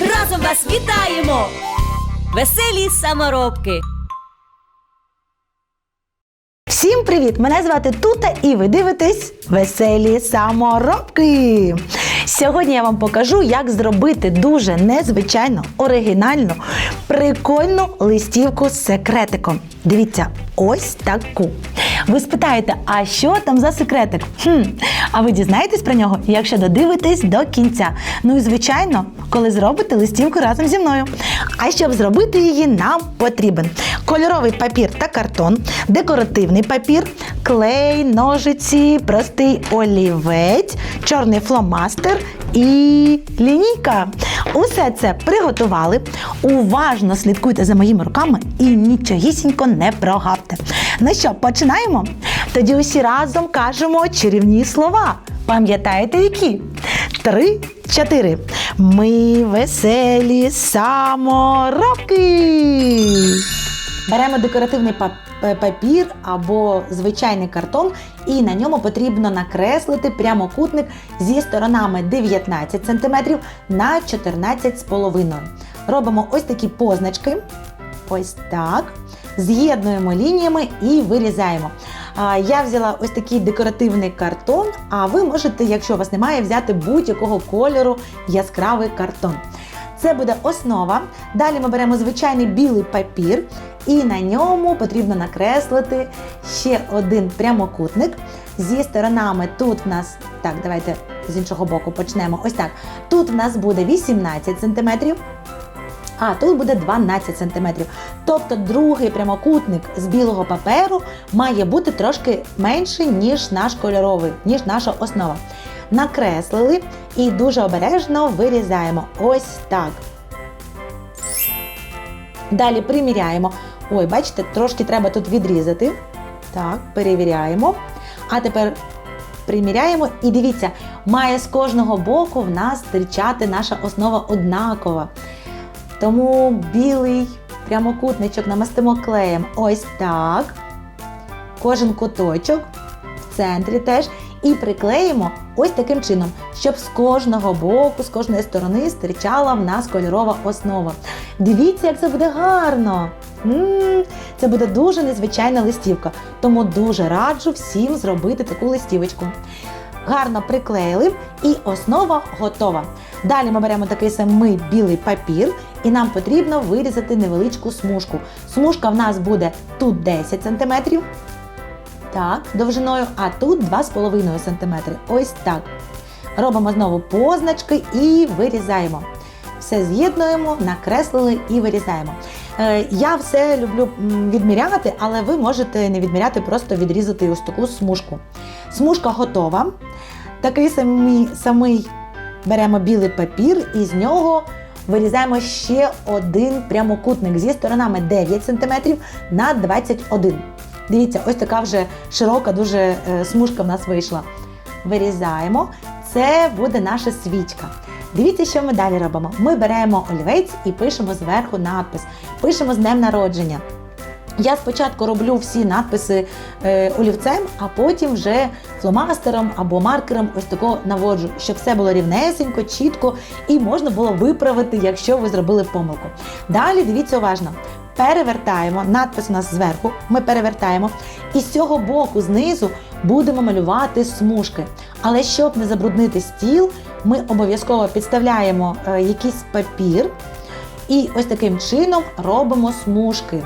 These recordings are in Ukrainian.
разом вас вітаємо, веселі саморобки. Всім привіт! Мене звати Тута і ви дивитесь веселі саморобки. Сьогодні я вам покажу, як зробити дуже незвичайну, оригінальну, прикольну листівку з секретиком. Дивіться, ось таку. Ви спитаєте, а що там за секретик? Хм, а ви дізнаєтесь про нього, якщо додивитесь до кінця. Ну і звичайно, коли зробите листівку разом зі мною. А щоб зробити її, нам потрібен кольоровий папір та картон, декоративний папір, клей, ножиці, простий олівець, чорний фломастер і лінійка. Усе це приготували. Уважно слідкуйте за моїми руками і нічогісінько не прогавте. Ну що, починаємо? Тоді усі разом кажемо чарівні слова. Пам'ятаєте які? Три, чотири. Ми веселі саморобки. Беремо декоративний е, папір або звичайний картон, і на ньому потрібно накреслити прямокутник зі сторонами 19 см на 14,5 Робимо ось такі позначки. Ось так. З'єднуємо лініями і вирізаємо. Я взяла ось такий декоративний картон, а ви можете, якщо у вас немає, взяти будь-якого кольору яскравий картон. Це буде основа. Далі ми беремо звичайний білий папір, і на ньому потрібно накреслити ще один прямокутник зі сторонами. Тут в нас, так, давайте з іншого боку почнемо. Ось так. Тут в нас буде 18 см, а тут буде 12 см. Тобто другий прямокутник з білого паперу має бути трошки менший, ніж наш кольоровий, ніж наша основа. Накреслили і дуже обережно вирізаємо. Ось так. Далі приміряємо. Ой, бачите, трошки треба тут відрізати. Так, перевіряємо. А тепер приміряємо і дивіться, має з кожного боку в нас стирчати наша основа однакова. Тому білий прямокутничок намастимо клеєм ось так. Кожен куточок в центрі теж. І приклеїмо ось таким чином, щоб з кожного боку, з кожної сторони стирчала в нас кольорова основа. Дивіться, як це буде гарно! Це буде дуже незвичайна листівка, тому дуже раджу всім зробити таку листівочку. Гарно приклеїли і основа готова. Далі ми беремо такий самий білий папір, і нам потрібно вирізати невеличку смужку. Смужка в нас буде тут 10 см, так, довжиною, а тут 2,5 см. Ось так. Робимо знову позначки і вирізаємо. Все з'єднуємо, накреслили і вирізаємо. Е, Я все люблю відміряти, але ви можете не відміряти, просто відрізати ось таку смужку. Смужка готова. Такий самий, самий беремо білий папір і з нього вирізаємо ще один прямокутник зі сторонами 9 см на 21 Дивіться, ось така вже широка, дуже е, смужка в нас вийшла. Вирізаємо. Це буде наша свічка. Дивіться, що ми далі робимо. Ми беремо олівець і пишемо зверху надпис. Пишемо з днем народження. Я спочатку роблю всі надписи е, олівцем, а потім вже фломастером або маркером ось такого наводжу, щоб все було рівнесенько, чітко і можна було виправити, якщо ви зробили помилку. Далі дивіться уважно. Перевертаємо, надпис у нас зверху, ми перевертаємо, і з цього боку знизу будемо малювати смужки. Але щоб не забруднити стіл, ми обов'язково підставляємо е, якийсь папір і ось таким чином робимо смужки.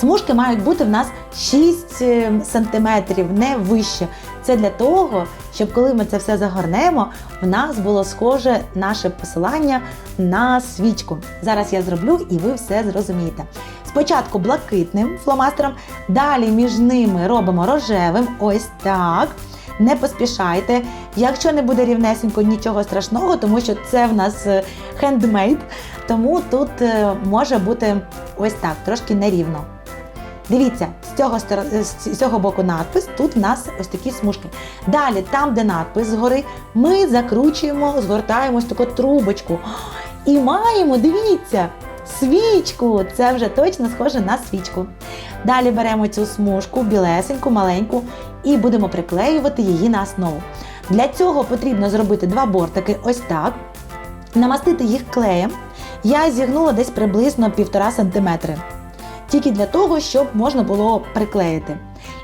Смужки мають бути в нас 6 см, не вище. Це для того, щоб коли ми це все загорнемо, в нас було схоже наше посилання на свічку. Зараз я зроблю і ви все зрозумієте. Спочатку блакитним фломастером, далі між ними робимо рожевим, ось так. Не поспішайте. Якщо не буде рівнесенько, нічого страшного, тому що це в нас е, хендмейд, тому тут е, може бути ось так, трошки нерівно. Дивіться, з цього, стор- з цього боку надпис, тут в нас ось такі смужки. Далі, там, де надпис згори, ми закручуємо, згортаємо ось таку трубочку. І маємо, дивіться, свічку. Це вже точно схоже на свічку. Далі беремо цю смужку, білесеньку, маленьку, і будемо приклеювати її на основу. Для цього потрібно зробити два бортики, ось так, намастити їх клеєм. Я зігнула десь приблизно 1,5 см. Тільки для того, щоб можна було приклеїти.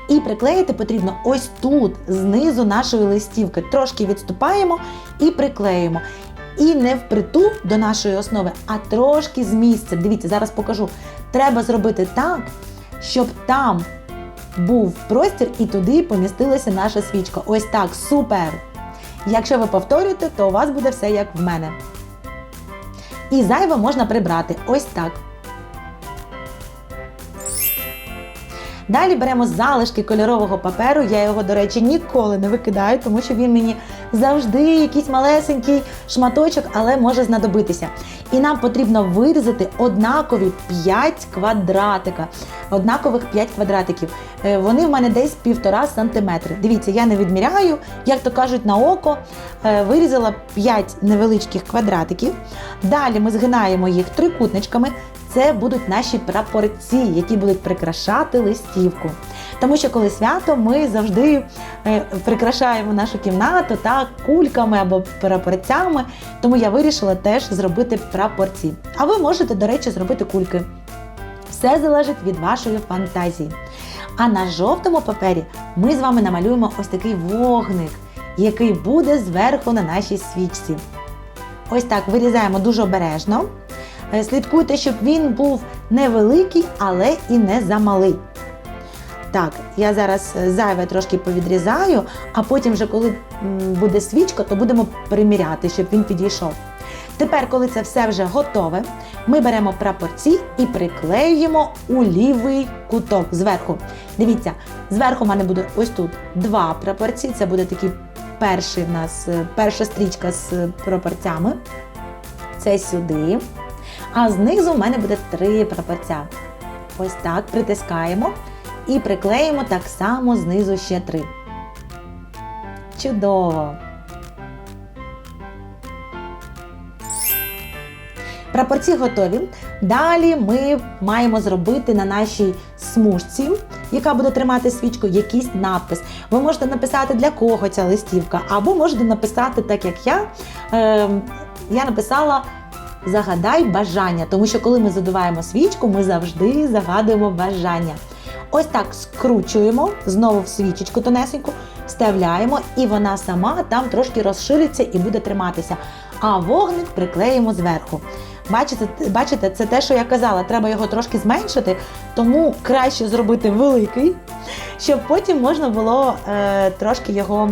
І приклеїти потрібно ось тут, знизу нашої листівки. Трошки відступаємо і приклеїмо. І не впритул до нашої основи, а трошки з місця. Дивіться, зараз покажу. Треба зробити так, щоб там був простір і туди помістилася наша свічка. Ось так, супер! Якщо ви повторюєте, то у вас буде все як в мене. І зайве можна прибрати. Ось так. Далі беремо залишки кольорового паперу. Я його, до речі, ніколи не викидаю, тому що він мені завжди якийсь малесенький шматочок, але може знадобитися. І нам потрібно вирізати однакові 5 квадратика. Однакових 5 квадратиків. Е, Вони в мене десь півтора сантиметри. Дивіться, я не відміряю, як то кажуть, на око. Е, Вирізала 5 невеличких квадратиків. Далі ми згинаємо їх трикутничками. Це будуть наші прапорці, які будуть прикрашати листівку. Тому що коли свято, ми завжди е, прикрашаємо нашу кімнату так, кульками або прапорцями. Тому я вирішила теж зробити прапорці. А ви можете, до речі, зробити кульки. Все залежить від вашої фантазії. А на жовтому папері ми з вами намалюємо ось такий вогник, який буде зверху на нашій свічці. Ось так вирізаємо дуже обережно. Е, Слідкуйте, щоб він був невеликий, але і не замалий. Так, я зараз е, зайве трошки повідрізаю, а потім, вже коли буде свічка, то будемо приміряти, щоб він підійшов. Тепер, коли це все вже готове, ми беремо прапорці і приклеюємо у лівий куток зверху. Дивіться, зверху в мене буде ось тут два прапорці. Це буде такий перший в нас е, перша стрічка з прапорцями. Це сюди. А знизу в мене буде три прапорця. Ось так притискаємо і приклеїмо так само знизу ще три. Чудово! Прапорці готові. Далі ми маємо зробити на нашій смужці, яка буде тримати свічку, якийсь надпис. Ви можете написати для кого ця листівка, або можете написати так, як я. Е, я написала Загадай бажання, тому що коли ми задуваємо свічку, ми завжди загадуємо бажання. Ось так скручуємо знову в свічечку тонесеньку, вставляємо, і вона сама там трошки розшириться і буде триматися. А вогник приклеїмо зверху. Бачите, бачите, це те, що я казала, треба його трошки зменшити, тому краще зробити великий, щоб потім можна було е, трошки його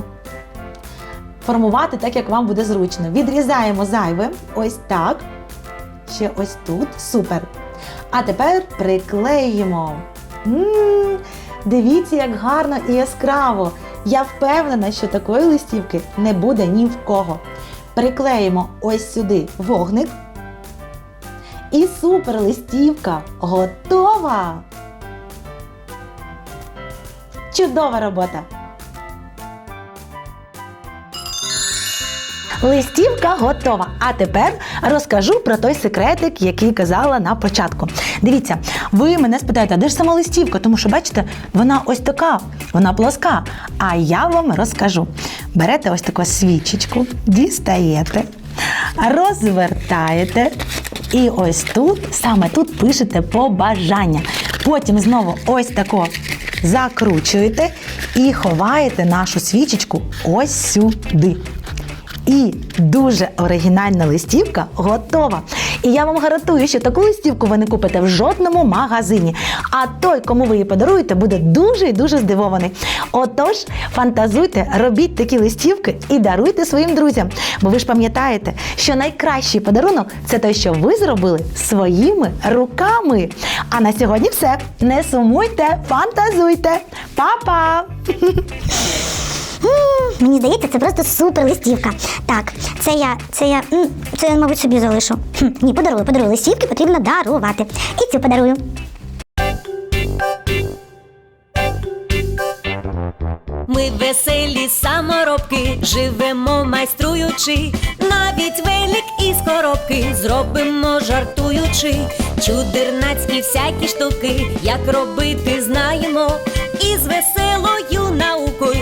формувати так, як вам буде зручно. Відрізаємо зайве, ось так. Ще ось тут. Супер. А тепер приклеїмо. М дивіться, як гарно і яскраво. Я впевнена, що такої листівки не буде ні в кого. Приклеїмо ось сюди вогник. І супер листівка готова! Чудова робота! Листівка готова. А тепер розкажу про той секретик, який казала на початку. Дивіться, ви мене спитаєте, а де ж сама листівка? Тому що, бачите, вона ось така, вона плоска. А я вам розкажу. Берете ось таку свічечку, дістаєте, розвертаєте. І ось тут, саме тут пишете побажання. Потім знову ось тако закручуєте і ховаєте нашу свічечку ось сюди. І дуже оригінальна листівка готова. І я вам гарантую, що таку листівку ви не купите в жодному магазині. А той, кому ви її подаруєте, буде дуже і дуже здивований. Отож, фантазуйте, робіть такі листівки і даруйте своїм друзям. Бо ви ж пам'ятаєте, що найкращий подарунок це те, що ви зробили своїми руками. А на сьогодні все. Не сумуйте, фантазуйте. Па-па! Мені здається, це просто супер листівка. Так, це я, це я, це я, мабуть, собі залишу. Хм, ні, подарую, подарую. Листівки потрібно дарувати. І цю подарую. Ми веселі саморобки, живемо майструючи, навіть велик із коробки зробимо жартуючи, чудернацькі всякі штуки, як робити знаємо, і з веселою наукою